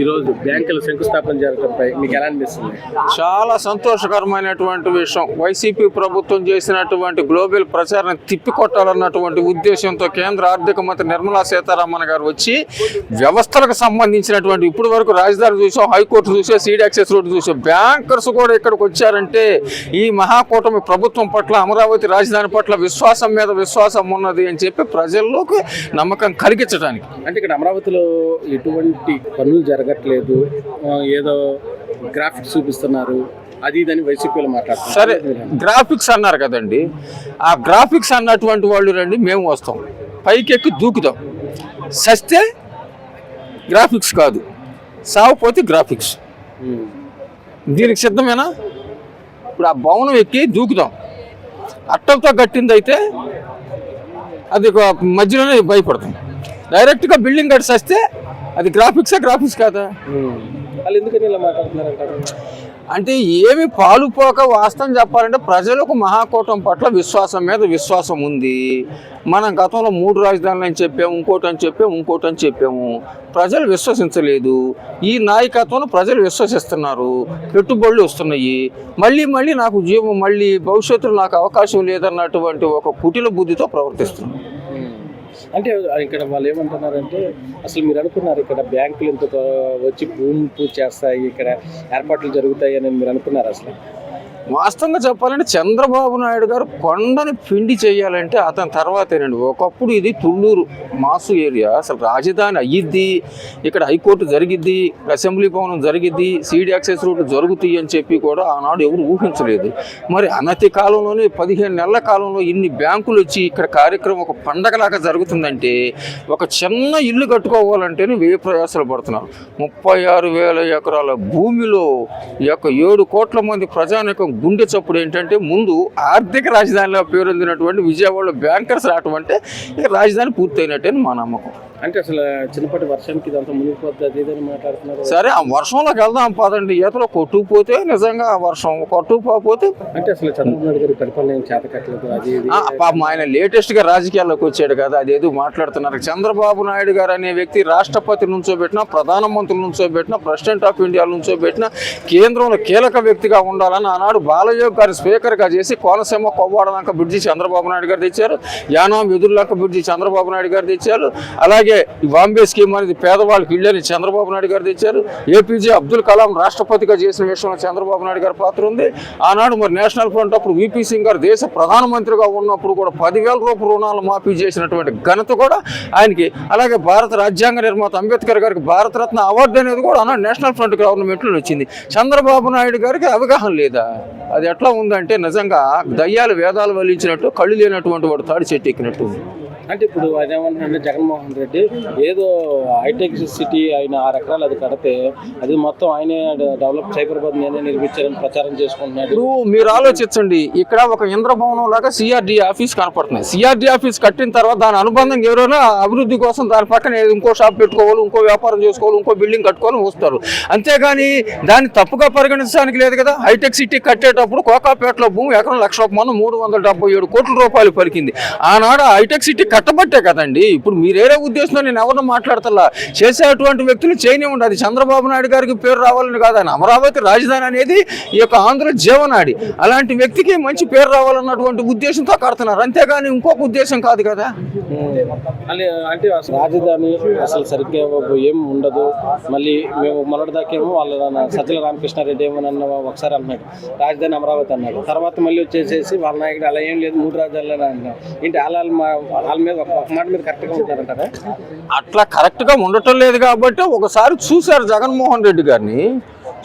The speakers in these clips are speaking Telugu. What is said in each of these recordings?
ఈ రోజు బ్యాంకుల శంకుస్థాపన జరగడంపై మీకు ఎలా అనిపిస్తుంది? చాలా సంతోషకరమైనటువంటి విషయం. వైసీపీ ప్రభుత్వం చేసినటువంటి గ్లోబల్ ప్రచారం తిప్పికొట్టాలన్నటువంటి ఉద్దేశంతో కేంద్ర ఆర్థిక మంత్రి నిర్మలా సీతారామన్ గారు వచ్చి వ్యవస్థలకు సంబంధించినటువంటి ఇప్పుడు వరకు రాజధాని చూసాం హైకోర్టు చూసా సీడ్ యాక్సెస్ రోడ్డు చూసాం. బ్యాంకర్స్ కూడా ఇక్కడికి వచ్చారంటే ఈ మహాకూటమి ప్రభుత్వం పట్ల అమరావతి రాజధాని పట్ల విశ్వాసం మీద విశ్వాసం ఉన్నది అని చెప్పి ప్రజల్లోకి నమ్మకం కలిగించడానికి. అంటే ఇక్కడ అమరావతిలో ఎటువంటి పనులు జరగట్లేదు. ఏదో గ్రాఫిక్స్ చూపిస్తున్నారు. అది ఇదని వైసీపీలో మాట్లాడుతున్నారు. సరే గ్రాఫిక్స్ అన్నారు కదండి. ఆ గ్రాఫిక్స్ అన్నటువంటి వాళ్ళు రండి మేము వస్తాం. పైకెక్కి దూకుతాం. సస్తే గ్రాఫిక్స్ కాదు. సావపోతే గ్రాఫిక్స్. దీనికి సిద్ధమేనా? ఇప్పుడు ఆ భవనం ఎక్కి దూకుతాం. అట్టలతో కట్టిందైతే అది ఒక మధ్యలోనే భయపడతాం. డైరెక్ట్గా బిల్డింగ్ కట్టి సస్తే అది గ్రాఫిక్సా గ్రాఫిక్స్ కాదా. వాళ్ళు ఎందుకని ఇలా అంటే ఏమి పాలు పోక వాస్తవం చెప్పాలంటే ప్రజలకు మహాకూటం పట్ల విశ్వాసం మీద విశ్వాసం ఉంది. మనం గతంలో మూడు రాజధానులు అని చెప్పాము ఇంకోటి అని చెప్పాము ఇంకోటి అని చెప్పాము. ప్రజలు విశ్వసించలేదు. ఈ నాయకత్వం ప్రజలు విశ్వసిస్తున్నారు. పెట్టుబడులు వస్తున్నాయి. మళ్ళీ మళ్ళీ నాకు జీవం మళ్ళీ భవిష్యత్తులో నాకు అవకాశం లేదన్నటువంటి ఒక కుటిల బుద్ధితో ప్రవర్తిస్తున్నారు. ఉమ్. అంటే ఇక్కడ వాళ్ళు ఏమంటున్నారంటే అసలు మీరు అనుకున్నారు ఇక్కడ బ్యాంకులు ఇంత వచ్చి భూమి పూజ చేస్తాయి ఇక్కడ ఏర్పాట్లు జరుగుతాయి అని మీరు అనుకున్నారు అసలు? వాస్తవంగా చెప్పాలంటే చంద్రబాబు నాయుడు గారు కొండని పిండి చేయాలంటే అతని తర్వాతేనండి. ఒకప్పుడు ఇది తుళ్ళూరు మాసు ఏరియా. అసలు రాజధాని అయ్యిద్ది ఇక్కడ హైకోర్టు జరిగిద్ది అసెంబ్లీ భవనం జరిగిద్ది సీడి యాక్సెస్ రోడ్డు జరుగుతాయి అని చెప్పి కూడా ఆనాడు ఎవరు ఊహించలేదు. మరి అనతి కాలంలోనే పదిహేను నెలల కాలంలో ఇన్ని బ్యాంకులు వచ్చి ఇక్కడ కార్యక్రమం ఒక పండగలాగా జరుగుతుందంటే ఒక చిన్న ఇల్లు కట్టుకోవాలంటేనే వేయి ప్రయాసాలు పడుతున్నారు. ముప్పై ఆరు వేల ఎకరాల భూమిలో ఈ యొక్క ఏడు కోట్ల మంది ప్రజానికం గుండె చప్పుడు ఏంటంటే ముందు ఆర్థిక రాజధానిలో పేరొందినటువంటి విజయవాడలో బ్యాంకర్స్ రావటం అంటే ఇక రాజధాని పూర్తయినట్టే మా నమ్మకం. అంటే అసలు చిన్నపాటి వర్షానికి ఇదంతా ఇదని మాట్లాడుతున్నారు. సరే ఆ వర్షంలోకి వెళ్దాం పదండి. ఈతలో కొట్టుకుపోతే నిజంగా వర్షం కొట్టుకుపోతే అంటే అసలు చంద్రబాబు గారి పరిపాలన అది పాపం ఆయన లేటెస్ట్గా రాజకీయాల్లోకి వచ్చాడు కదా అదేదో మాట్లాడుతున్నారు. చంద్రబాబు నాయుడు గారు అనే వ్యక్తి రాష్ట్రపతి నుంచోబెట్టినా ప్రధానమంత్రి నుంచోబెట్టినా ప్రెసిడెంట్ ఆఫ్ ఇండియా నుంచోబెట్టినా కేంద్రంలో కీలక వ్యక్తిగా ఉండాలని ఆనాడు బాలయోగ్ గారి స్పీకర్గా చేసి కోనసీమ కొవ్వాడలంక బ్రిడ్జి చంద్రబాబు నాయుడు గారు తెచ్చారు. యానాం ఎదురులంక బ్రిడ్జి చంద్రబాబు నాయుడు గారు తెచ్చారు. అలాగే అలాగే బాంబే స్కీమ్ అనేది పేదవాళ్ళకి ఇళ్ళని చంద్రబాబు నాయుడు గారు తెచ్చారు. ఏపీజే అబ్దుల్ కలాం రాష్ట్రపతిగా చేసిన విషయంలో చంద్రబాబు నాయుడు గారి పాత్ర ఉంది. ఆనాడు మరి నేషనల్ ఫ్రంట్ అప్పుడు విపీ సింగ్ గారు దేశ ప్రధానమంత్రిగా ఉన్నప్పుడు కూడా పదివేల రూపాయల రుణాలు మాఫీ చేసినటువంటి ఘనత కూడా ఆయనకి. అలాగే భారత రాజ్యాంగ నిర్మాత అంబేద్కర్ గారికి భారతరత్న అవార్డు అనేది కూడా ఆనాడు నేషనల్ ఫ్రంట్ గవర్నమెంట్లో వచ్చింది. చంద్రబాబు నాయుడు గారికి అవగాహన లేదా? అది ఎట్లా ఉందంటే నిజంగా దయ్యాలు వేదాలు వల్లించినట్టు కళ్ళు లేనటువంటి వాడు తాడి చెట్టు ఎక్కినట్టు ఉంది. అంటే ఇప్పుడు ఆయన జగన్మోహన్ రెడ్డి ఏదో హైటెక్ సిటీ ఆయన ఆరు ఎకరాలు అది కడితే అది మొత్తం ఆయనే డెవలప్ సైబరాబాద్ నేనే నిర్మించారని ప్రచారం చేసుకుంటున్నాడు. మీరు ఆలోచించండి ఇక్కడ ఒక ఇంద్రభవనం లాగా సిఆర్డి ఆఫీస్ కనపడుతుంది సిఆర్డి ఆఫీస్ కట్టిన తర్వాత దాని అనుబంధం ఎవరైనా అభివృద్ధి కోసం దాని పక్కన ఇంకో షాప్ పెట్టుకోవాలి ఇంకో వ్యాపారం చేసుకోవాలి ఇంకో బిల్డింగ్ కట్టుకోవాలి వస్తారు. అంతేగాని దాన్ని తప్పుగా పరిగణించడానికి లేదు కదా? హైటెక్ సిటీ కట్టేటప్పుడు కోకాపేటలో భూమి ఎకరం లక్ష రూపాయలు మూడు వందల డెబ్బై ఏడు కోట్ల రూపాయలు పలికింది. ఆనాడు హైటెక్ సిటీ కట్టబట్టే కదండి. ఇప్పుడు మీరేరే ఉద్దేశంతో నేను ఎవరిని చేసే చేసేటువంటి వ్యక్తులు చేయనివ్వండి అది చంద్రబాబు నాయుడు గారికి పేరు రావాలని కాదు ఆయన. అమరావతి రాజధాని అనేది ఈ యొక్క ఆంధ్ర జీవనాడి. అలాంటి వ్యక్తికి మంచి పేరు రావాలన్నటువంటి ఉద్దేశంతో కడుతున్నారు. అంతేగాని ఇంకొక ఉద్దేశం కాదు కదా? అంటే రాజధాని అసలు సరిగ్గా ఏం ఉండదు. మళ్ళీ మేము మొన్నటిదాకేమో వాళ్ళ నాన్న సజ్జల రామకృష్ణారెడ్డి ఏమో ఒకసారి అన్నాడు. రాజధాని అమరావతి అన్నాడు. తర్వాత మళ్ళీ వచ్చేసేసి వాళ్ళ నాయకుడు అలా ఏం లేదు మూడు రాజధానులు అన్నాడు. ఏంటి వాళ్ళ వాళ్ళ మీద ఒక ఒక మాట మీద కరెక్ట్గా ఉంటారంటారా? అట్లా కరెక్ట్గా ఉండటం లేదు కాబట్టి ఒకసారి చూశారు జగన్మోహన్ రెడ్డి గారిని.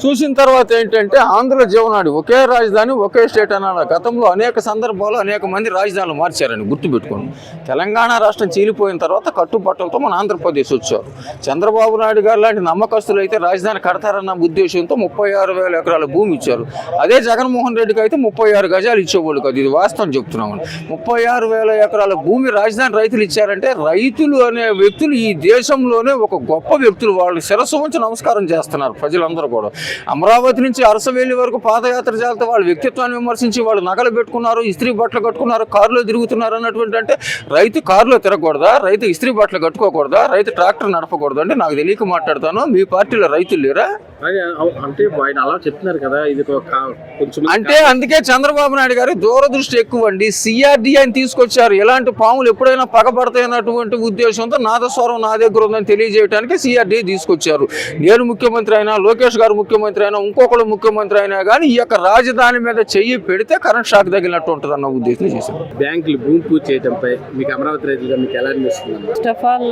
చూసిన తర్వాత ఏంటంటే ఆంధ్ర జీవనాడి ఒకే రాజధాని ఒకే స్టేట్ అన్నాడు గతంలో అనేక సందర్భాలు అనేక మంది రాజధానులు మార్చారని గుర్తుపెట్టుకోండి. తెలంగాణ రాష్ట్రం చీలిపోయిన తర్వాత కట్టుబట్టలతో మన ఆంధ్రప్రదేశ్ వచ్చారు. చంద్రబాబు నాయుడు గారు లాంటి నమ్మకస్తులు అయితే రాజధాని కడతారన్న ఉద్దేశంతో ముప్పై ఆరు వేల ఎకరాల భూమి ఇచ్చారు. అదే జగన్మోహన్ రెడ్డికి అయితే ముప్పై ఆరు గజాలు ఇచ్చేవాళ్ళు కాదు. ఇది వాస్తవం చెప్తున్నామని ముప్పై ఆరు వేల ఎకరాల భూమి రాజధాని రైతులు ఇచ్చారంటే రైతులు అనే వ్యక్తులు ఈ దేశంలోనే ఒక గొప్ప వ్యక్తులు. వాళ్ళు శిరస్సు ఉంచి నమస్కారం చేస్తున్నారు ప్రజలందరూ కూడా. అమరావతి నుంచి అరసవేలి వరకు పాదయాత్ర చేస్తే వాళ్ళ వ్యక్తిత్వాన్ని విమర్శించి వాళ్ళు నగలు పెట్టుకున్నారు ఇస్త్రీ బట్టలు కట్టుకున్నారు కారులో తిరుగుతున్నారు అన్నటువంటి అంటే రైతు కారులో తిరగకూడదా? రైతు ఇస్త్రీ బట్టలు కట్టుకోకూడదా? రైతు ట్రాక్టర్ నడపకూడదు? అంటే నాకు తెలియక మాట్లాడతాను. మీ పార్టీలో రైతులు లేరా? అంటే ఆయన అలా చెప్తున్నారు కదా ఇది కొంచెం అంటే అందుకే చంద్రబాబు నాయుడు గారు దూరదృష్టి ఎక్కువ అండి సిఆర్డి అని తీసుకొచ్చారు. ఎలాంటి పాములు ఎప్పుడైనా పగబడతాయి అన్నటువంటి ఉద్దేశంతో నాదస్వరం నా దగ్గర ఉందని తెలియజేయడానికి సిఆర్డి తీసుకొచ్చారు. నేను ముఖ్యమంత్రి అయినా లోకేష్ గారు ముఖ్యమంత్రి అయినా ఇంకొకరు ముఖ్యమంత్రి అయినా కానీ ఈ యొక్క రాజధాని మీద చెయ్యి పెడితే కరెంట్ షాక్ తగిలినట్టు ఉంటుంది అన్న ఉద్దేశం చేశారు. బ్యాంకులు భూమి పూజ చేయడంపై మీకు అమరావతి రైతులుగా మీకు ఎలా అనిపిస్తుంది? ఫస్ట్ ఆఫ్ ఆల్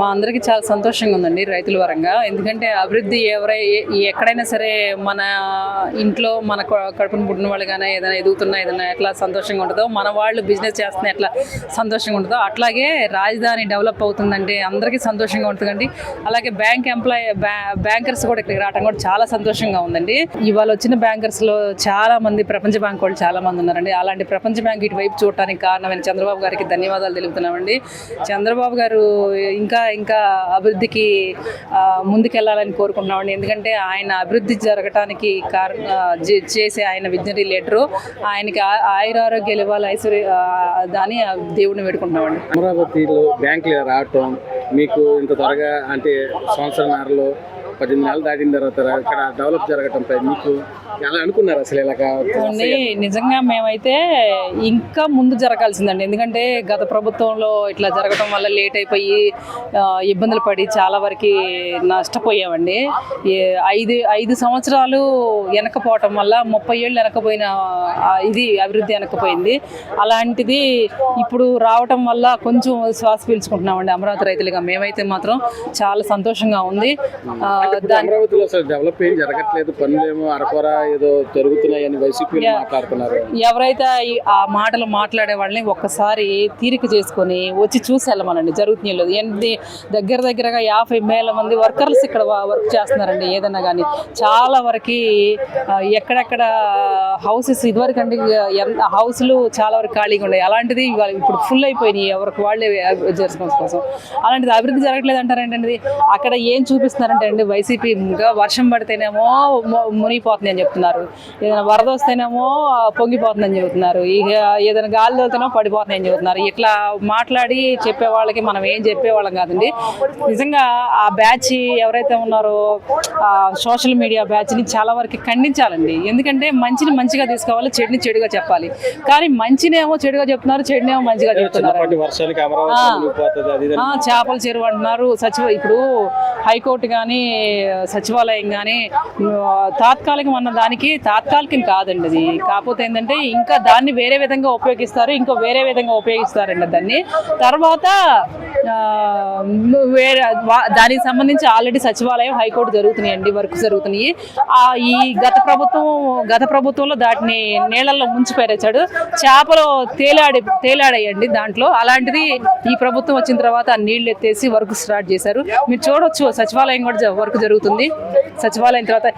మా అందరికీ చాలా సంతోషంగా ఉందండి రైతుల పరంగా. ఎందుకంటే అభివృద్ధి ఎవరై ఎక్కడైనా సరే మన ఇంట్లో మన కడుపును పుట్టిన వాళ్ళు కానీ ఏదైనా ఎదుగుతున్నా ఏదైనా ఎట్లా సంతోషంగా ఉంటుందో మన వాళ్ళు బిజినెస్ చేస్తున్నా ఎట్లా సంతోషంగా ఉంటుందో అట్లాగే రాజధాని డెవలప్ అవుతుందంటే అందరికీ సంతోషంగా ఉంటుందండి. అలాగే బ్యాంక్ ఎంప్లాయ్ బ్యాంకర్స్ కూడా ఇక్కడికి రావడం కూడా చాలా సంతోషంగా ఉందండి. ఇవాళ వచ్చిన బ్యాంకర్స్లో చాలా మంది ప్రపంచ బ్యాంక్ వాళ్ళు చాలా మంది ఉన్నారండి. అలాంటి ప్రపంచ బ్యాంక్ ఇటువైపు చూడటానికి కారణమైన చంద్రబాబు గారికి ధన్యవాదాలు తెలుపుతున్నామండి. చంద్రబాబు గారు ఇంకా ఇంకా అభివృద్ధికి ముందుకెళ్ళాలని కోరుకుంటున్నామండి. ఎందుకంటే ఆయన అభివృద్ధి జరగటానికి కారణ చేసే ఆయన విజ్ఞరీ లెటరు ఆయనకి ఆ- ఆయురారోగ్యాలు ఇవ్వాలి ఐశ్వర్య దాని దేవుడిని వేడుకుంటున్నామండి. అమరావతిలో బ్యాంకులు రావటం మీకు ఇంత త్వరగా అంటే సంవత్సరంన్నరలో పద్దెనిమిది నెలలు దాటిన తర్వాత ఇక్కడ డెవలప్ జరగటంపై మీకు ఎలా అనుకున్నారు అసలు ఇలాగా నిజంగా మేమైతే ఇంకా ముందు జరగాల్సిందండి. ఎందుకంటే గత ప్రభుత్వంలో ఇట్లా జరగటం వల్ల లేట్ అయిపోయి ఇబ్బందులు పడి చాలా వరకు నష్టపోయామండి. ఐదు ఐదు సంవత్సరాలు వెనకపోవటం వల్ల ముప్పై ఏళ్ళు వెనకపోయిన ఇది అభివృద్ధి వెనకపోయింది. అలాంటిది ఇప్పుడు రావటం వల్ల కొంచెం శ్వాస పీల్చుకుంటున్నామండి అమరావతి రైతులుగా. మేమైతే మాత్రం చాలా సంతోషంగా ఉంది. అమరావతిలో అసలు డెవలప్ ఏం జరగట్లేదు. పనులేమో అరకొర ఏదో జరుగుతున్నాయని వైసీపీ మాట్లాడుతున్నారు. ఎవరైతే ఆ మాటలు మాట్లాడే వాళ్ళని ఒక్కసారి తీరిక చేసుకొని వచ్చి చూసి వెళ్ళమనండి జరుగుతుంది లేదు. ఎన్ని దగ్గర దగ్గరగా యాభై వేల మంది వర్కర్స్ ఇక్కడ వర్క్ చేస్తున్నారండి ఏదైనా కానీ. చాలా వరకు ఎక్కడెక్కడ హౌసెస్ ఇదివరకు అంటే ఎంత హౌస్లు చాలా వరకు ఖాళీగా ఉన్నాయి. అలాంటిది ఇప్పుడు ఫుల్ అయిపోయినాయి. ఎవరికి వాళ్ళే చేసుకోవడం కోసం. అలాంటిది అభివృద్ధి జరగట్లేదు అంటారేంటండి అక్కడ ఏం చూపిస్తున్నారంటే అండి వైసీపీ ఇంకా వర్షం పడితేనేమో మొ- మునిగిపోతుంది అని చెప్తున్నారు. ఏదైనా వరద వస్తేనేమో పొంగిపోతుందని చెబుతున్నారు. ఇక ఏదైనా గాలి తోలుతేనో పడిపోతుంది అని చెబుతున్నారు. ఇట్లా మాట్లాడి చెప్పే వాళ్ళకి మనం ఏం చెప్పేవాళ్ళం కాదండి. నిజంగా ఆ బ్యాచ్ ఎవరైతే ఉన్నారో ఆ సోషల్ మీడియా బ్యాచ్ని చాలా వరకు ఖండించాలండి. ఎందుకంటే మంచిని మంచిగా తీసుకోవాలి చెడుని చెడుగా చెప్పాలి. కానీ మంచినేమో చెడుగా చెప్తున్నారు చెడునేమో మంచిగా చెప్తున్నారు. చేపల చెరువు అంటున్నారు. సచివ ఇప్పుడు హైకోర్టు కానీ సచివాలయం కానీ తాత్కాలికం అన్న దానికి తాత్కాలికం కాదండి అది. కాకపోతే ఏంటంటే ఇంకా దాన్ని వేరే విధంగా ఉపయోగిస్తారు ఇంకా వేరే విధంగా ఉపయోగిస్తారండి దాన్ని. తర్వాత వేరే వా- దానికి సంబంధించి ఆల్రెడీ సచివాలయం హైకోర్టు జరుగుతున్నాయండి వర్క్ జరుగుతున్నాయి. ఆ ఈ గత ప్రభుత్వం గత ప్రభుత్వంలో దాటిని నీళ్ళల్లో ముంచి పేరేచాడు చేపలు తేలాడి తేలాడాయండి దాంట్లో. అలాంటిది ఈ ప్రభుత్వం వచ్చిన తర్వాత ఆ నీళ్ళు ఎత్తేసి వర్క్ స్టార్ట్ చేశారు. మీరు చూడొచ్చు సచివాలయం కూడా వర్క్ వర్క్ జరుగుతుంది. సచివాలయం తర్వాత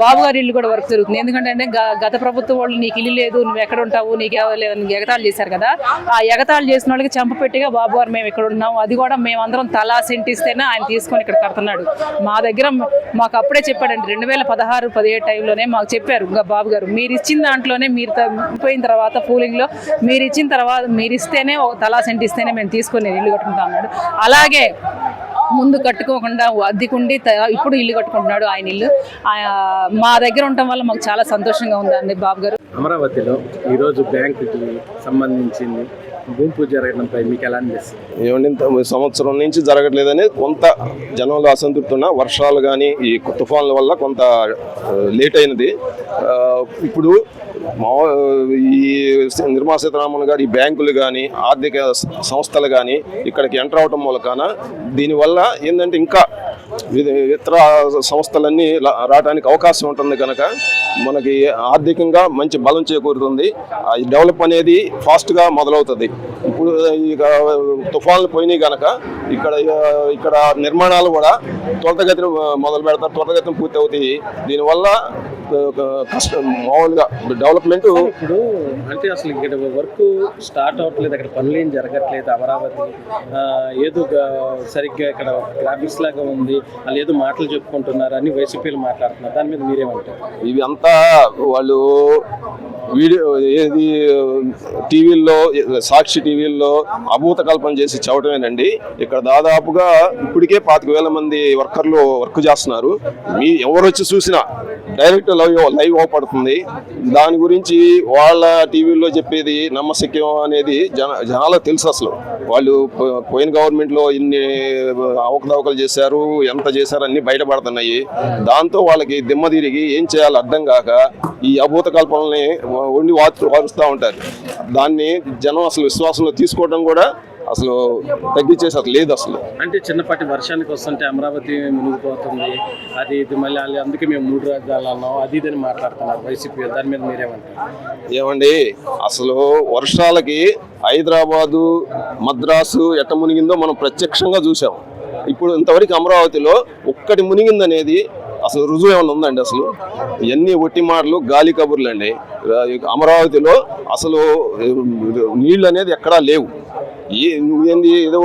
బాబు గారి ఇల్లు కూడా వర్క్ జరుగుతుంది. ఎందుకంటే అంటే గ- గత ప్రభుత్వం వాళ్ళు నీకు ఇల్లు లేదు నువ్వు ఎక్కడ ఉంటావు నీకు ఎవరు లేదు అని ఎగతాళి చేశారు కదా. ఆ ఎగతాళి చేసిన వాళ్ళకి చంపపెట్టిగా బాబు గారు మేము ఇక్కడ ఉన్నాం అది కూడా మేమందరం తలా సెంటిస్తేనే ఆయన తీసుకొని ఇక్కడ కడుతున్నాడు. మా దగ్గర మాకు అప్పుడే చెప్పాడండి రెండు వేల పదహారు పదిహేడు టైంలోనే మాకు చెప్పారు ఇంకా బాబు గారు. మీరు ఇచ్చిన దాంట్లోనే మీరు త- పోయిన తర్వాత పూలింగ్లో మీరు ఇచ్చిన తర్వాత మీరు ఇస్తేనే ఒక తలా సెంట్ ఇస్తేనే మేము తీసుకొని ఇల్లు కట్టుకుంటాం అన్నాడు. అలాగే ముందు కట్టుకోకుండా అద్దెకుండి ఇప్పుడు ఇల్లు కట్టుకుంటున్నాడు ఆయన ఇల్లు. మా దగ్గర ఉండటం వల్ల మాకు చాలా సంతోషంగా ఉందండి బాబు గారు. అమరావతిలో ఈరోజు బ్యాంకుకి సంబంధించింది గుంపు జరగడంపై మీకు ఎలా అనిపిస్తుంది? ఏమండి ఇంత సంవత్సరం నుంచి జరగట్లేదని కొంత జనంలో అసంతృప్తి ఉన్న వర్షాలు కానీ ఈ తుఫాన్ల వల్ల కొంత లేట్ అయినది. ఇప్పుడు మా ఈ నిర్మలా సీతారామన్ గారు ఈ బ్యాంకులు కానీ ఆర్థిక సంస్థలు కానీ ఇక్కడికి ఎంటర్ అవటం మూలకాన దీనివల్ల ఏంటంటే ఇంకా ఇతర సంస్థలన్నీ రావడానికి అవకాశం ఉంటుంది కనుక మనకి ఆర్థికంగా మంచి బలం చేకూరుతుంది. డెవలప్ అనేది ఫాస్ట్గా మొదలవుతుంది. ఇప్పుడు ఇక తుఫాన్లు పోయినాయి కనుక ఇక్కడ ఇక్కడ నిర్మాణాలు కూడా త్వరితగతిన మొదలు పెడతారు. త్వరితగతిన పూర్తి అవుతాయి దీనివల్ల కష్టం మామూలుగా డెవలప్మెంట్ ఇప్పుడు అంటే అసలు ఇక్కడ వర్క్ స్టార్ట్ అవ్వట్లేదు అక్కడ పనులు ఏం జరగట్లేదు అమరావతి ఏదో సరిగ్గా ఇక్కడ గ్రాఫిక్స్ లాగా ఉంది వాళ్ళు ఏదో మాటలు చెప్పుకుంటున్నారు అని వైసీపీలు మాట్లాడుతున్నారు దాని మీద మీరేమంటారు? ఇవి అంతా వాళ్ళు వీడియో ఏది టీవీల్లో సాక్షి టీవీల్లో అభూత కల్పన చేసి చెప్పటమేనండి ఇక్కడ దాదాపుగా ఇప్పటికే పాతిక వేల మంది వర్కర్లు వర్క్ చేస్తున్నారు. మీ ఎవరు వచ్చి చూసినా డైరెక్ట్ లైవ్ లైవ్ అవపడుతుంది. దాని గురించి వాళ్ళ టీవీల్లో చెప్పేది నమ్మశక్యం అనేది జన జనాలకు తెలుసు అసలు. వాళ్ళు పోయిన గవర్నమెంట్లో ఇన్ని అవకతవకలు చేశారు ఎంత చేశారు అన్ని బయటపడుతున్నాయి. దాంతో వాళ్ళకి దిమ్మ తిరిగి ఏం చేయాలో అర్థం కాక ఈ అభూత కల్పనల్ని వండి వారుస్తూ ఉంటారు. దాన్ని జనం అసలు విశ్వాసంలో తీసుకోవడం కూడా అసలు తగ్గించేసి అసలు లేదు అసలు. అంటే చిన్నపాటి వర్షానికి వస్తుంటే అమరావతి మునిగిపోతుంది అది ఇది మళ్ళీ అందుకే మేము మూడు రాజ్యాలు అన్నాం అది ఇది అని మాట్లాడుతున్నారు వైసీపీ దాని మీద మీరేమంటారు? ఏమండి అసలు వర్షాలకి హైదరాబాదు మద్రాసు ఎట్ట మునిగిందో మనం ప్రత్యక్షంగా చూసాం ఇప్పుడు ఇంతవరకు అమరావతిలో ఒక్కటి మునిగిందనేది అసలు రుజువు ఏమైనా ఉందండి అసలు? ఇవన్నీ ఒట్టి మాటలు గాలి కబుర్లు అండి అమరావతిలో అసలు నీళ్ళు అనేది ఎక్కడా లేవు. ఏ నువ్వేంది ఏదో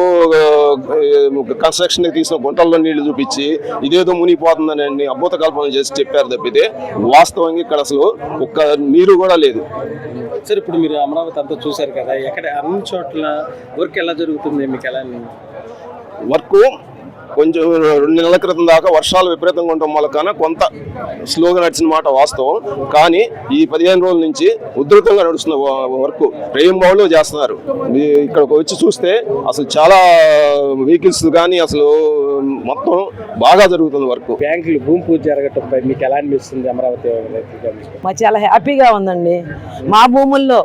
కన్స్ట్రక్షన్ తీసిన గుంటల్లో నీళ్ళు చూపించి ఇదేదో మునిగిపోతుందని అద్భుత కల్పన చేసి చెప్పారు తప్పితే వాస్తవంగా ఇక్కడ అసలు ఒక్క నీరు కూడా లేదు. సరే ఇప్పుడు మీరు అమరావతి అంతా చూశారు కదా ఎక్కడ అన్ని చోట్ల వర్క్ ఎలా జరుగుతుంది మీకు ఎలా వర్క్ కొంచెం రెండు నెలల క్రితం దాకా వర్షాలు విపరీతంగా ఉండటం మూలకాన కొంత స్లోగా నడిచిన మాట వాస్తవం. కానీ ఈ పదిహేను రోజుల నుంచి ఉధృతంగా నడుస్తున్న వర్క్ ట్రైన్ బావులో చేస్తున్నారు. మీ ఇక్కడికి వచ్చి చూస్తే అసలు చాలా వెహికల్స్ కానీ అసలు మొత్తం బాగా జరుగుతుంది వర్క్. బ్యాంకులు భూమి పూజ జరగటంపై మీకు ఎలా అనిపిస్తుంది అమరావతి? మాకు చాలా హ్యాపీగా ఉందండి. మా భూముల్లో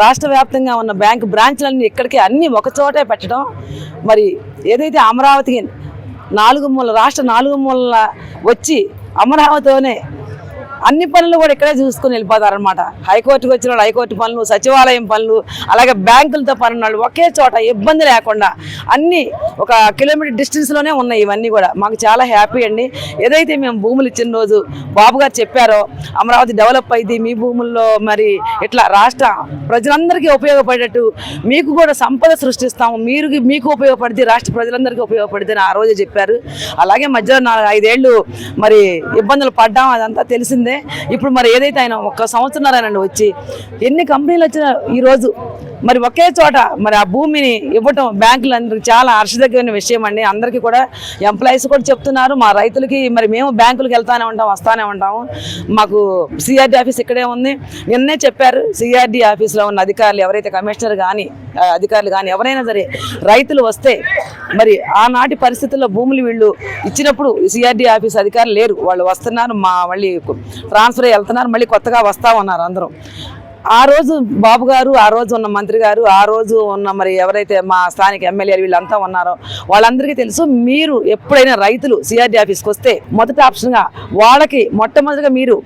రాష్ట్ర వ్యాప్తంగా ఉన్న బ్యాంకు బ్రాంచ్లన్నీ ఇక్కడికి అన్ని ఒక చోటే పెట్టడం. మరి ఏదైతే అమరావతికి నాలుగు మూల రాష్ట్ర నాలుగు మూలల వచ్చి అమరావతిలోనే అన్ని పనులు కూడా ఇక్కడే చూసుకుని వెళ్ళిపోతారనమాట హైకోర్టుకి వచ్చిన హైకోర్టు పనులు సచివాలయం పనులు అలాగే బ్యాంకులతో పని వాళ్ళు ఒకే చోట ఇబ్బంది లేకుండా అన్ని ఒక కిలోమీటర్ డిస్టెన్స్లోనే ఉన్నాయి ఇవన్నీ కూడా. మాకు చాలా హ్యాపీ అండి. ఏదైతే మేము భూములు ఇచ్చిన రోజు బాబు గారు చెప్పారో అమరావతి డెవలప్ అయింది మీ భూముల్లో మరి ఇట్లా రాష్ట్ర ప్రజలందరికీ ఉపయోగపడేటట్టు మీకు కూడా సంపద సృష్టిస్తాము. మీరు మీకు ఉపయోగపడితే రాష్ట్ర ప్రజలందరికీ ఉపయోగపడితే ఆ రోజే చెప్పారు. అలాగే మధ్యలో నాలుగు ఐదేళ్ళు మరి ఇబ్బందులు పడ్డాం అదంతా తెలిసిందే. ఇప్పుడు మరి ఏదైతే ఆయన ఒక్క సంవత్సరం వచ్చి ఎన్ని కంపెనీలు వచ్చినా ఈరోజు మరి ఒకే చోట మరి ఆ భూమిని ఇవ్వటం బ్యాంకులు అందరికి చాలా హర్షదగ్గమైన విషయం అండి. అందరికీ కూడా ఎంప్లాయీస్ కూడా చెప్తున్నారు. మా రైతులకి మరి మేము బ్యాంకులకు వెళ్తానే ఉంటాం వస్తానే ఉంటాము. మాకు సిఆర్డి ఆఫీస్ ఇక్కడే ఉంది. నిన్నే చెప్పారు సిఆర్డి ఆఫీస్లో ఉన్న అధికారులు ఎవరైతే కమిషనర్ కానీ అధికారులు కానీ ఎవరైనా సరే రైతులు వస్తే మరి ఆనాటి పరిస్థితుల్లో భూములు వీళ్ళు ఇచ్చినప్పుడు సిఆర్డి ఆఫీస్ అధికారులు లేరు. వాళ్ళు వస్తున్నారు మా మళ్ళీ ట్రాన్స్ఫర్ అయ్యి వెళ్తున్నారు మళ్ళీ కొత్తగా వస్తా ఉన్నారు అందరూ. ఆ రోజు బాబు గారు ఆ రోజు ఉన్న మంత్రి గారు ఆ రోజు ఉన్న మరి ఎవరైతే మా స్థానిక ఎమ్మెల్యేలు వీళ్ళంతా ఉన్నారో వాళ్ళందరికీ తెలుసు మీరు ఎప్పుడైనా రైతులు సిఆర్డి ఆఫీస్కి వస్తే మొదటి ఆప్షన్గా వాళ్ళకి మొట్టమొదటిగా మీరు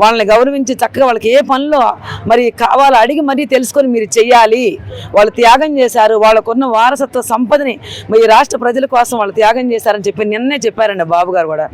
వాళ్ళని గౌరవించి చక్కగా వాళ్ళకి ఏ పనిలో మరి కావాలో అడిగి మరీ తెలుసుకొని మీరు చెయ్యాలి. వాళ్ళు త్యాగం చేశారు వాళ్ళకున్న వారసత్వ సంపదని మరి రాష్ట్ర ప్రజల కోసం వాళ్ళు త్యాగం చేశారని చెప్పి నిన్నే చెప్పారండి బాబు గారు కూడా.